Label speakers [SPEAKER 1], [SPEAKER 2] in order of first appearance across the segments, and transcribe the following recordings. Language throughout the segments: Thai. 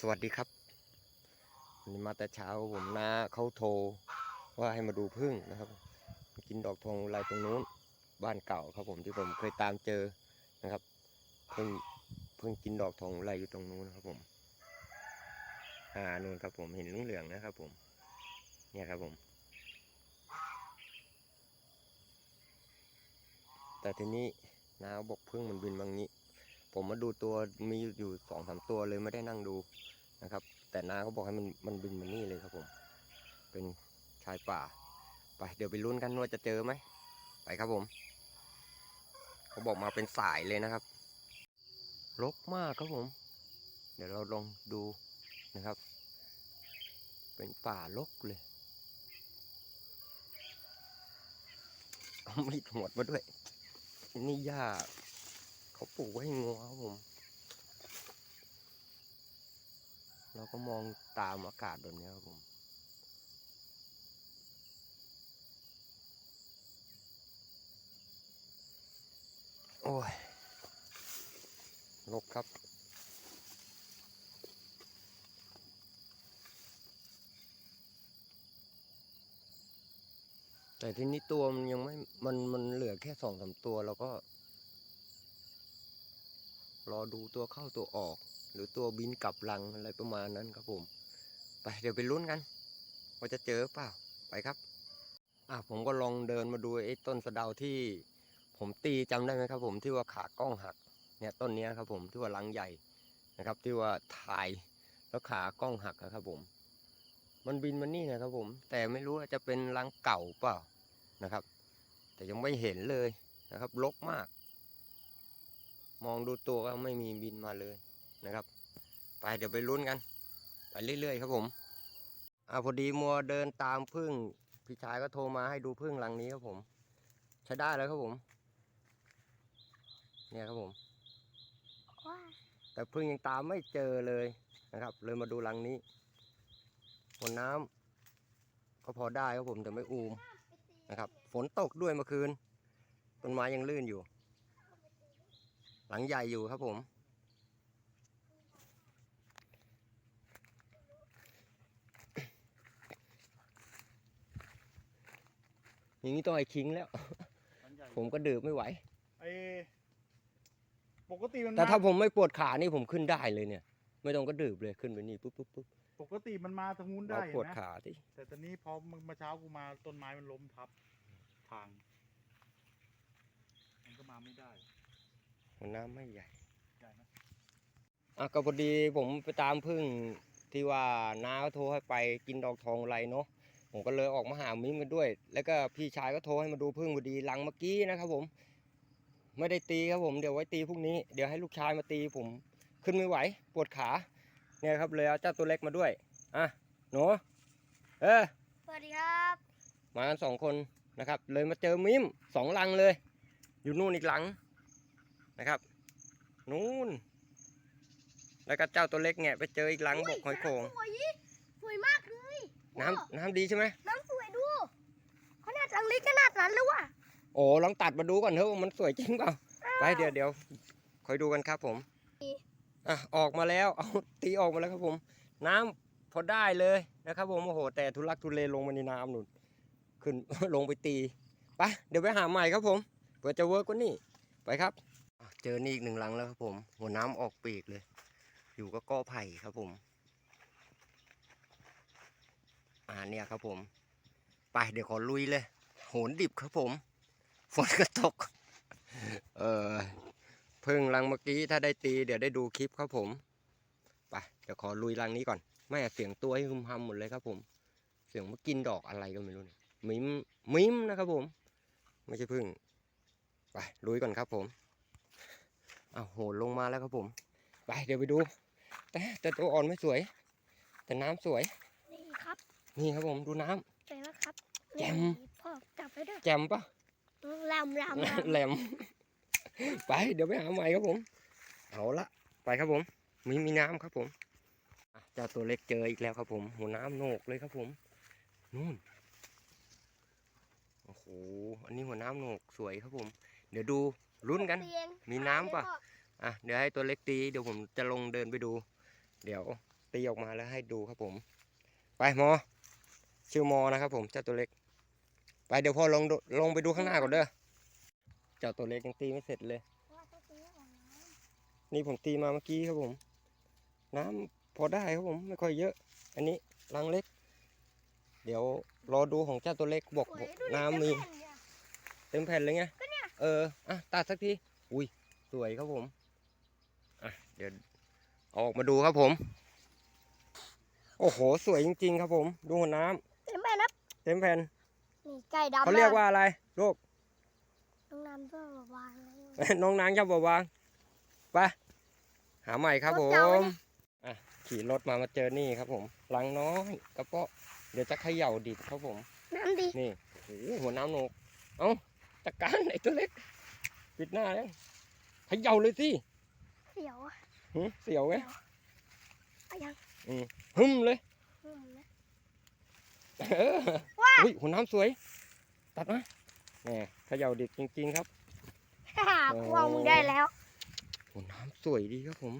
[SPEAKER 1] สวัสดีครับวันนี้มาแต่เช้าผมนะเขาโทรว่าให้มาดูพึ่งนะครับ กินดอกทองลายตรงนู้นบ้านเก่าครับผมที่ผมเคยตามเจอนะครับเพิ่งเพิ่งกินดอกทองลายอยู่ตรงนู้นครับผม อ่านู่นครับผมเห็นเหลืองๆนะครับ ผม เนี่ยครับผม แต่ทีนี้น้าบอกพึ่งมันบินบางนี้ ผมมาดูตัวมีอยู่สองสามตัวเลยไม่ได้นั่งดูนะครับ แต่นาเขาบอกให้มันมันบินมานี่เลยครับผม เป็นชายป่า ไปเดี๋ยวไปลุ้นกันว่าจะเจอไหมไปครับผมเขาบอกมาเป็นสายเลยนะครับรกมากครับผม เดี๋ยวเราลองดูนะครับ เป็นป่ารกเลยเอามีดหวดมาด้วยนี่หญ้า เขาปลูกไว้ให้งัวครับผม เราก็มองตามอากาศแบบนี้ครับผมโอ้ยลกครับ แต่ทีนี้ตัวมันยังไม่ มันมันเหลือแค่สองสามตัว แล้วก็ รอดูตัวเข้าตัวออก หรือตัวบินกลับรังอะไรประมาณนั้นครับผม ไปเดี๋ยวไปลุ้นกัน ว่าจะเจอเปล่าไปครับอะผมก็ลองเดินมาดูไอ้ต้นสะเดาที่ ผมตีจำได้ไหมครับ ผมที่ว่าขากล้องหัก เนี่ยต้นนี้ครับ ผมที่ว่ารังใหญ่นะครับ ที่ว่าถ่ายแล้วขากล้องหักนะครับผม มันบินมานี่นะครับผม แต่ไม่รู้ว่าจะเป็นรังเก่าเปล่านะครับ แต่ยังไม่เห็นเลยนะครับรกมาก มองดูตัวก็ไม่มีบินมาเลยนะครับ ไปเดี๋ยวไปลุ้นกัน ไปเรื่อยๆครับผมอ่าพอดีมัวเดินตามพึ่งพี่ชายก็โทรมาให้ดูพึ่งหลังนี้ครับผม ใช้ได้แล้วครับผม เนี่ยครับผม แต่พึ่งยังตามไม่เจอเลยนะครับ เลยมาดูรังนี้ฝนน้ำก็พอได้ครับผมแต่ไม่อูมนะครับ ฝนตกด้วยเมื่อคืนต้นไม้ยังลื่นอยู่ หลังใหญ่อยู่ครับผม อย่างนี้ต้องไอ้คิงแล้ว
[SPEAKER 2] มันใหญ่
[SPEAKER 1] ผมก็ดืบไม่ไหว
[SPEAKER 2] ไอ้ปกติมัน
[SPEAKER 1] แต่ถ้า
[SPEAKER 2] มา
[SPEAKER 1] ผมไม่ปวดขานี่ผมขึ้นได้เลยเนี่ย ไม่ต้องก็ดืบเลยขึ้นไปนี่ปุ๊บปุ๊บปุ๊บ
[SPEAKER 2] ปกติมันมาทางนู้น
[SPEAKER 1] เรา
[SPEAKER 2] ได้
[SPEAKER 1] ปวด
[SPEAKER 2] เห็นไหม
[SPEAKER 1] ขาที่
[SPEAKER 2] แต่ตอนนี้พอมึงมาเช้ากูมาต้นไม้มันล้มทับทาง มันก็มาไม่ได้
[SPEAKER 1] หัวน้ำไม่ใหญ่
[SPEAKER 2] ใหญ่ไหม
[SPEAKER 1] อะก็พอดีผมไปตามพึ่งที่ว่าน้าเขาโทรให้ไปกินดอกทองอะไรเนาะผมก็เลยออกมาหามิ้มกันด้วย แล้วก็พี่ชายก็โทรให้มาดูพึ่งพอดีหลังเมื่อกี้นะครับผม ไม่ได้ตีครับผมเดี๋ยวไว้ตีพรุ่งนี้เดี๋ยวให้ลูกชายมาตีผมขึ้นไม่ไหวปวดขาเนี่ยครับเลยเอาเจ้าตัวเล็กมาด้วยอะหนูเออ
[SPEAKER 3] สวัสดีครับ
[SPEAKER 1] มากันสองคนนะครับ เลยมาเจอมิมสองลังเลย อยู่นู่นอีกหลัง นะครับ นู่น แล้วก็เจ้าตัวเล็กเนี่ยไปเจออีกหลังบกหอยโขง
[SPEAKER 3] สวยสวยมากเลย
[SPEAKER 1] น้ำน้ำดีใช่ไหม
[SPEAKER 3] น้ำสวยดูขนาดรังเล็กขนาดนั้นเลยว่ะ
[SPEAKER 1] โอ้ลองตัดมาดูก่อนเถอะว่ามันสวยจริงเปล่าไปเดี๋ยวเดี๋ยวคอยดูกันครับผมอะออกมาแล้วเอาตีออกมาแล้วครับผม น้ำพอได้เลยนะครับผมโอ้โห แต่ทุลักทุเลลงมาในน้ำหนุนขึ้นลงไปตีไปเดี๋ยวไปหาใหม่ครับผมเผื่อจะเวิร์กกว่านี้ไปครับอะ เจอนี่อีกหนึ่งหลังแล้วครับผม หัวน้ำออกปีกเลย อยู่ก็ก้อไผ่ครับผม อ่าเนี่ยครับผม ไปเดี๋ยวขอลุยเลย โหนดิบครับผม ฝนก็ตก เออเพิ่งรังเมื่อกี้ถ้าได้ตี เดี๋ยวได้ดูคลิปครับผม ไปเดี๋ยวขอลุยรังนี้ก่อน ไม่อะเสียงตัวให้ฮึมฮัมหมดเลยครับผม เสียงมากินดอกอะไรก็ไม่รู้เนี่ยมิมมิมนะครับผม ไม่ใช่พึ่ง ไปลุยก่อนครับผม อ้าวโหนลงมาแล้วครับผม ไปเดี๋ยวไปดู แต่แต่ตัวอ่อนไม่สวย แต่น้ำสวย
[SPEAKER 3] นี่ครับ
[SPEAKER 1] นี่ครับผมดูน้ำ
[SPEAKER 3] เจ๋งแล้วครับ
[SPEAKER 1] แจ่ม
[SPEAKER 3] นี่พ่อจับไปด้วย
[SPEAKER 1] แจ่มปะ
[SPEAKER 3] ลำลำล
[SPEAKER 1] แหลมไปเดี๋ยวไปหาใหม่ครับผม เอาละไปครับผม มีมีน้ำครับผมอะเจ้าตัวเล็กเจออีกแล้วครับผมหัวน้ำโหนกเลยครับผมนู่นโอ้โหอันนี้หัวน้ำโหนกสวยครับผม เดี๋ยวดูลุ้นำกัน
[SPEAKER 3] เตียง
[SPEAKER 1] มีน้ำปะ
[SPEAKER 3] พ่อ
[SPEAKER 1] อะเดี๋ยวให้ตัวเล็กตีเดี๋ยวผมจะลงเดินไปดู เดี๋ยวตีออกมาแล้วให้ดูครับผม ไปมอ ชื่อมอนะครับผมเจ้าตัวเล็ก ไปเดี๋ยวพ่อลงดูลงไปดูข้างหน้าก่อนเด้อเจ้าตัวเล็กยังตีไม่เสร็จเลย นี่ผมตีมาเมื่อกี้ครับผม น้ำพอได้ครับผมไม่ค่อยเยอะ อันนี้รังเล็ก เดี๋ยวรอดูของเจ้าตัวเล็กบอก
[SPEAKER 3] สวยดูดิ
[SPEAKER 1] น้ำมี
[SPEAKER 3] เต็มแผ่นเนี่ย
[SPEAKER 1] เต็มแผ่นเลยไง เอออะตัดสักที อุ้ย สวยครับผม อะ เดี๋ยวเอาออกมาดูครับผม โอ้โห สวยจริง ๆ ครับผม ดูหัวน้ำ
[SPEAKER 3] เต็มแผ่นครับ
[SPEAKER 1] เต็มแผ่น
[SPEAKER 3] นี่ไก่ดำ
[SPEAKER 1] เขาเรียกว่าอะไรลูก
[SPEAKER 3] ต้องนำตัววางเลย
[SPEAKER 1] น้องนางชอบบอกวางไปหาใหม่ครับผ
[SPEAKER 3] รถเก่าไหม
[SPEAKER 1] มอะขี่รถมามาเจอนี่ครับผมลังน้อยกระเปาะเดี๋ยวจะเขย่าดิบครับผม
[SPEAKER 3] น้ำดี
[SPEAKER 1] นี่โอ้โหหัวน้ำโหนกเอ้า จัดการไอ้ตัวเล็ก ปิดหน้าแล้วเขย่าเลยสิ
[SPEAKER 3] เสียวอะ
[SPEAKER 1] หึเสียวไหม
[SPEAKER 3] เอายัง
[SPEAKER 1] หึมเลย
[SPEAKER 3] อืมนะ
[SPEAKER 1] เออ
[SPEAKER 3] ว้า
[SPEAKER 1] อุ้ยหัวน้ำสวย ตัดมาแหมเขย่าดิบจริงๆครับ
[SPEAKER 3] ฮ่ากูเอามึงได้แล้ว
[SPEAKER 1] หัวน้ำสวยดีครับผม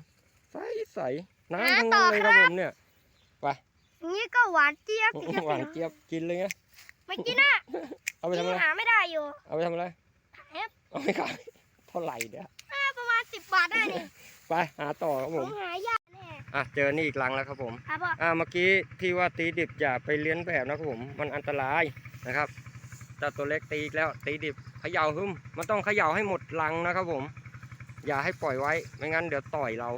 [SPEAKER 1] ใสใสๆ
[SPEAKER 3] หา
[SPEAKER 1] น้ำทั้ง
[SPEAKER 3] ต่
[SPEAKER 1] นั้
[SPEAKER 3] อน
[SPEAKER 1] เลย
[SPEAKER 3] ค
[SPEAKER 1] ค
[SPEAKER 3] รั
[SPEAKER 1] รับบผมเนี่ย
[SPEAKER 3] อย่างนี้ก็หวานเจี๊ยบ
[SPEAKER 1] หวานเจี๊ยบกินเลยไง
[SPEAKER 3] ไม่กินอะ
[SPEAKER 1] เอาไป
[SPEAKER 3] กิ
[SPEAKER 1] ทำ
[SPEAKER 3] น
[SPEAKER 1] อะไร
[SPEAKER 3] หาไม่ได้อยู่
[SPEAKER 1] เอาไปทำอะไร
[SPEAKER 3] ขายครับ
[SPEAKER 1] เอาไปขาย เท่าไหร่เดี๋ยว
[SPEAKER 3] ประมาณสิบบาทได้นี่
[SPEAKER 1] ไปหาต่อครับ
[SPEAKER 3] ผ
[SPEAKER 1] ผมม
[SPEAKER 3] หายากแน่
[SPEAKER 1] อะเจอนี่อีกลังแล้วครับผม
[SPEAKER 3] ครับพ่อ
[SPEAKER 1] อ่าเมื่อกี้ที่ว่าตีดิบอย่าไปเลี้ยนแบบนะครับผมมันอันตรายนะครับแต่ตัวเล็กตีอีกแล้วตีดิบเขย่าหึมมันต้องเขย่าให้หมดลังนะครับผม อย่าให้ปล่อยไว้ไม่งั้นเดี๋ยวต่อยเรา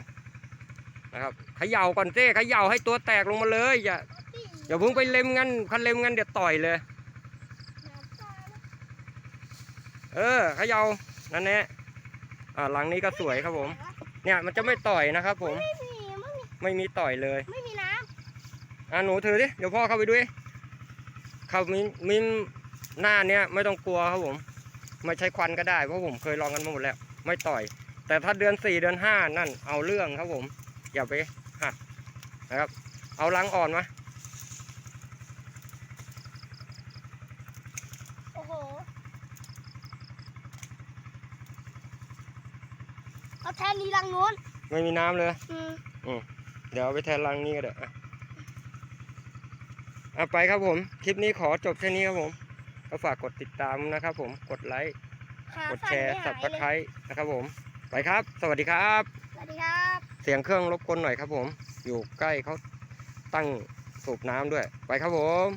[SPEAKER 1] นะครับเขย่าก่อนเจ้เขย่าให้ตัวแตกลงมาเลยอย่า อย่าเพิ่งไปเล็มงั้นคันเล็มงั้นเดี๋ยวต่อยเลย เออเขย่านั่นแหละอ่าหลังนี้ก็สวยครับผม เนี่ยมันจะไม่ต่อยนะครับผม
[SPEAKER 3] ไม่มีไม่มี
[SPEAKER 1] ไม่มีต่อยเลย
[SPEAKER 3] ไม่มีน้
[SPEAKER 1] อ่าหนูถือดิ เดี๋ยวพ่อเข้าไปด้วยเขามินมินหน้าเนี้ยไม่ต้องกลัวครับผม ไม่ใช้ควันก็ได้เพราะผมเคยลองกันมาหมดแล้ว ไม่ต่อย แต่ถ้าเดือนสี่เดือนห้านั่นเอาเรื่องครับผม อย่าไปหักนะครับ เอาลังอ่อนมาำ
[SPEAKER 3] โอ้โห เอาแทนนี้รังโน้น
[SPEAKER 1] ไม่มีน้ำเลย
[SPEAKER 3] อืม
[SPEAKER 1] เดี๋ยวเอาไปแทนลังนี้ก็ได้อะอะไปครับผม คลิปนี้ขอจบแค่นี้ครับผม ก็ฝากกดติดตามนะครับผม กดไลค์
[SPEAKER 3] หาก
[SPEAKER 1] ด
[SPEAKER 3] สั่น
[SPEAKER 1] แชร์
[SPEAKER 3] ไม่
[SPEAKER 1] สับ
[SPEAKER 3] หาย
[SPEAKER 1] ส
[SPEAKER 3] เลย
[SPEAKER 1] ไครนะครับผม ไปครับ สวัสดีครับ
[SPEAKER 3] สวัสดีครับ
[SPEAKER 1] เสียงเครื่องรบกวนหน่อยครับผม อยู่ใกล้เขาตั้งสูบน้ำด้วย ไปครับผม